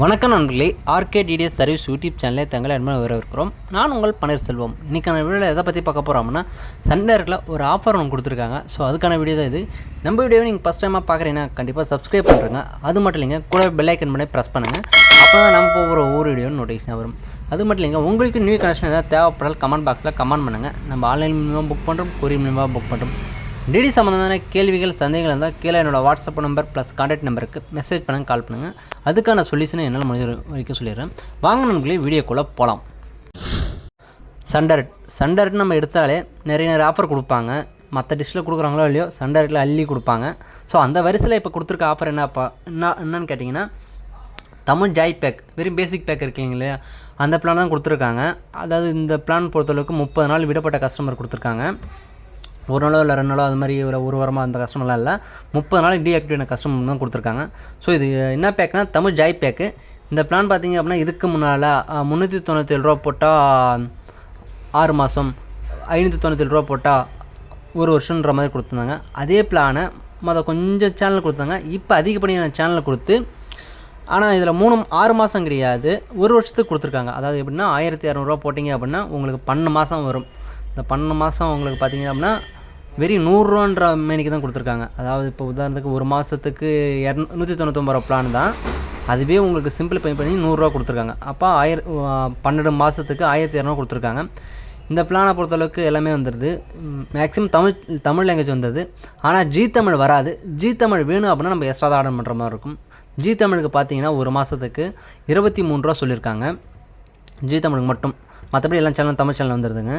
வணக்கம் நண்பர்களே RK DTS service YouTube சேனலை தங்களை அன்பு வரவேற்கிறோம். நான் உங்கள் பன்னீர்செல்வம் இன்றைக்கான வீடியோவில் எதை பற்றி பார்க்க போகிறோம்னா சண்டேரில் ஒரு ஆஃபர் ஒன்று கொடுத்துருக்காங்க. ஸோ அதுக்கான வீடியோ தான் இது. நம்ம வீடியோவை நீங்கள் ஃபஸ்ட் டைமாக பார்க்குறீங்கன்னா கண்டிப்பாக சப்ஸ்கிரைப் பண்ணுறேங்க அது மட்டும் இல்லைங்க கூட பெல் ஐக்கன் பண்ணி ப்ரெஸ் பண்ணுங்கள் அப்போ தான் நம்ம போகிற ஒவ்வொரு வீடியோ நோட்டிஃபிகேஷன் வரும். அது மட்டும் இல்லைங்க உங்களுக்கு நியூ கனெக்ஷன் எதாவது தேவைப்படால் கமெண்ட் பாக்ஸில் கமெண்ட் பண்ணுங்கள் நம்ம ஆன்லைன் மூலியமாக புக் பண்ணுறோம் கொரியர் மூலியமாக புக் பண்ணுறோம் டிடி சம்மந்தமான கேள்விகள் சந்தேகங்கள் இருந்தால் கீழே என்னோடய வாட்ஸ்அப் நம்பர் ப்ளஸ் காண்டாக்ட் நம்பருக்கு மெசேஜ் பண்ணுங்க கால் பண்ணுங்கள் அதுக்கான சொல்யூஷனை என்னால் முடிஞ்ச வரைக்கும் சொல்லிடுறேன். வாங்க நண்பர்களே வீடியோக்குள்ளே போகலாம் சண்டர்ட். சண்டர்ட் நம்ம எடுத்தாலே நிறைய நிறைய ஆஃபர் கொடுப்பாங்க. மற்ற டிஷ்ஷில் கொடுக்குறாங்களோ இல்லையோ சண்டர்ட்டில் அள்ளி கொடுப்பாங்க. ஸோ அந்த வரிசையில் இப்போ கொடுத்துருக்க ஆஃபர் என்னப்பா என்ன என்னன்னு கேட்டிங்கன்னா தமிழ் ஜாய் பேக் வெறும் பேசிக் பேக் இருக்கு இல்லையா? அந்த பிளான் தான் கொடுத்துருக்காங்க. அதாவது இந்த பிளான் பொறுத்தளவுக்கு முப்பது நாள் விடப்பட்ட கஸ்டமர் கொடுத்துருக்காங்க. ஒரு நாளோ இல்லை ரெண்டு நாளோ அது மாதிரி ஒரு ஒரு வாரமாக அந்த கஸ்டமர்லாம் இல்லை. முப்பது நாளைக்கு டீஆக்டிவேட் கஸ்டமர் தான் கொடுத்துருக்காங்க. ஸோ இது என்ன பேக்னா தமிழ் ஜாய் பேக்கு இந்த பிளான் பார்த்தீங்க அப்படின்னா இதுக்கு முன்னால் முந்நூற்றி தொண்ணூற்றேழு ரூபா போட்டால் ஆறு மாதம் ஐநூற்றி தொண்ணூற்றி ரூபா போட்டால் ஒரு வருஷன்ற மாதிரி கொடுத்துருந்தாங்க. அதே பிளானை மொதல் கொஞ்சம் சேனல் கொடுத்தாங்க. இப்போ அதிகப்படியான சேனல் கொடுத்து ஆனால் இதில் மூணு ஆறு மாதம் கிடையாது. ஒரு வருஷத்துக்கு கொடுத்துருக்காங்க. அதாவது எப்படின்னா ஆயிரத்தி இரநூறுவா போட்டிங்க அப்படின்னா உங்களுக்கு பன்னெண்டு மாதம் வரும். இந்த பன்னெண்டு மாதம் உங்களுக்கு பார்த்தீங்க அப்படின்னா வெறும் நூறுரூவான்ற மேனிக்கு தான் கொடுத்துருக்காங்க. அதாவது இப்போ உதாரணத்துக்கு ஒரு மாதத்துக்கு இரநூ நூற்றி தொண்ணூத்தொம்பது ரூபா பிளான் தான். அதுவே உங்களுக்கு சிம்பிள் பே பண்ணி நூறுரூவா கொடுத்துருக்காங்க. அப்போ ஆயிர பன்னெண்டு மாதத்துக்கு ஆயிரத்தி இரநூறு கொடுத்துருக்காங்க. இந்த பிளானை பொறுத்தளவுக்கு எல்லாமே வந்துடுது மேக்ஸிமம் தமிழ் தமிழ் லாங்குவேஜ் வந்தது. ஆனால் ஜி தமிழ் வராது. ஜி தமிழ் வேணும் அப்படின்னா நம்ம எக்ஸ்ட்ரா தான் ஆர்டர் பண்ணுற மாதிரி இருக்கும். ஜி தமிழுக்கு பார்த்தீங்கன்னா ஒரு மாதத்துக்கு இருபத்தி மூணு ரூபா சொல்லியிருக்காங்க. ஜி தமிழுக்கு மட்டும். மற்றபடி எல்லா சேனலும் தமிழ் சேனல் வந்துடுதுங்க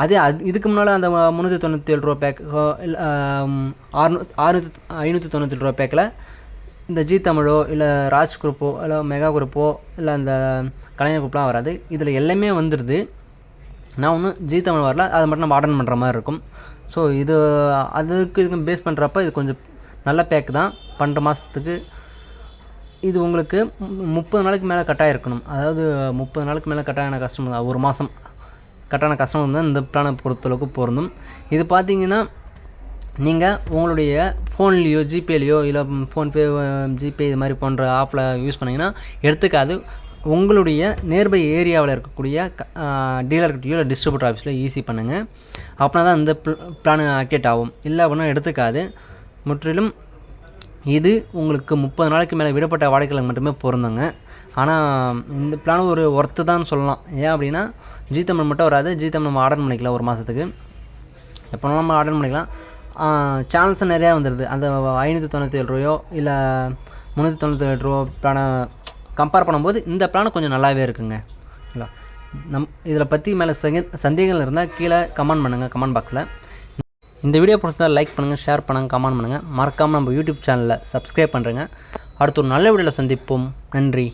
அதே அது இதுக்கு முன்னால் அந்த முந்நூற்றி தொண்ணூற்றி ஏழு ரூபா பேக் இல்லை ஆறுநூ ஆறுநூற்றி ஐநூற்றி தொண்ணூற்றி ரூபா பேக்கில் இந்த ஜி தமிழோ இல்லை ராஜ் குரூப்போ இல்லை மெகா குரூப்போ இல்லை அந்த கலைஞர் குரூப்லாம் வராது. இதில் எல்லாமே வந்துடுது நான் ஒன்றும் ஜி தமிழ் வரல அதை மட்டும் நம்ம ஆர்டர் பண்ணுற மாதிரி இருக்கும். ஸோ இது அதுக்கு இதுக்கு பேஸ் பண்ணுறப்ப இது கொஞ்சம் நல்ல பேக் தான். பன்னெண்டு மாதத்துக்கு இது உங்களுக்கு முப்பது நாளைக்கு மேலே கட்டாயம் இருக்கணும். அதாவது முப்பது நாளுக்கு மேலே கட்டாயான கஸ்டமர் தான். ஒரு மாதம் கரெக்டான கஸ்டமர் தான் இந்த பிளானை பொறுத்தளவுக்கு பொருந்தும். இது பார்த்தீங்கன்னா நீங்கள் உங்களுடைய ஃபோன்லேயோ ஜிபேலேயோ இல்லை ஃபோன்பே ஜிபே இது மாதிரி போன்ற ஆப்பில் யூஸ் பண்ணிங்கன்னா எடுத்துக்காது உங்களுடைய நேர்பை ஏரியாவில் இருக்கக்கூடிய டீலர்கிட்டயோ இல்லை டிஸ்ட்ரிபியூட்டர் ஆஃபீஸில் ஈஸி பண்ணுங்கள் அப்படின்னா தான் இந்த பிளான் ஆக்டிவேட் ஆகும். இல்லை அப்படின்னா எடுத்துக்காது. முற்றிலும் இது உங்களுக்கு முப்பது நாளைக்கு மேலே விடப்பட்ட வாடிக்கையாளர்கள் மட்டுமே பொருந்துங்க. ஆனால் இந்த பிளான் ஒரு ஒர்த்து தான் சொல்லலாம். ஏன் அப்படின்னா ஜி தமிழ் மட்டும் வராது. ஜி தமிழ் நம்ம ஆர்டர் பண்ணிக்கலாம் ஒரு மாதத்துக்கு எப்போ நம்ம ஆர்டர் பண்ணிக்கலாம். சேனல்ஸும் நிறையா வந்துடுது அந்த ஐநூற்றி தொண்ணூற்றி ஏழு ரூபாயோ இல்லை முந்நூற்றி தொண்ணூற்றி ஏழு ரூபா பிளானை கம்பேர் பண்ணும்போது இந்த பிளான் கொஞ்சம் நல்லாவே இருக்குங்க. இல்லை நம் இதில் பற்றி மேலே சந்தேகங்கள் இருந்தால் கீழே கமெண்ட் பண்ணுங்கள் கமெண்ட் பாக்ஸில் இந்த வீடியோ பிடிச்சதா லைக் பண்ணுங்கள் ஷேர் பண்ணுங்கள் கமெண்ட் பண்ணுங்கள் மறக்காமல் நம்ம யூடியூப் சேனலில் சப்ஸ்கிரைப் பண்ணுறேங்க அடுத்த ஒரு நல்ல வீடியோவில் சந்திப்போம். நன்றி.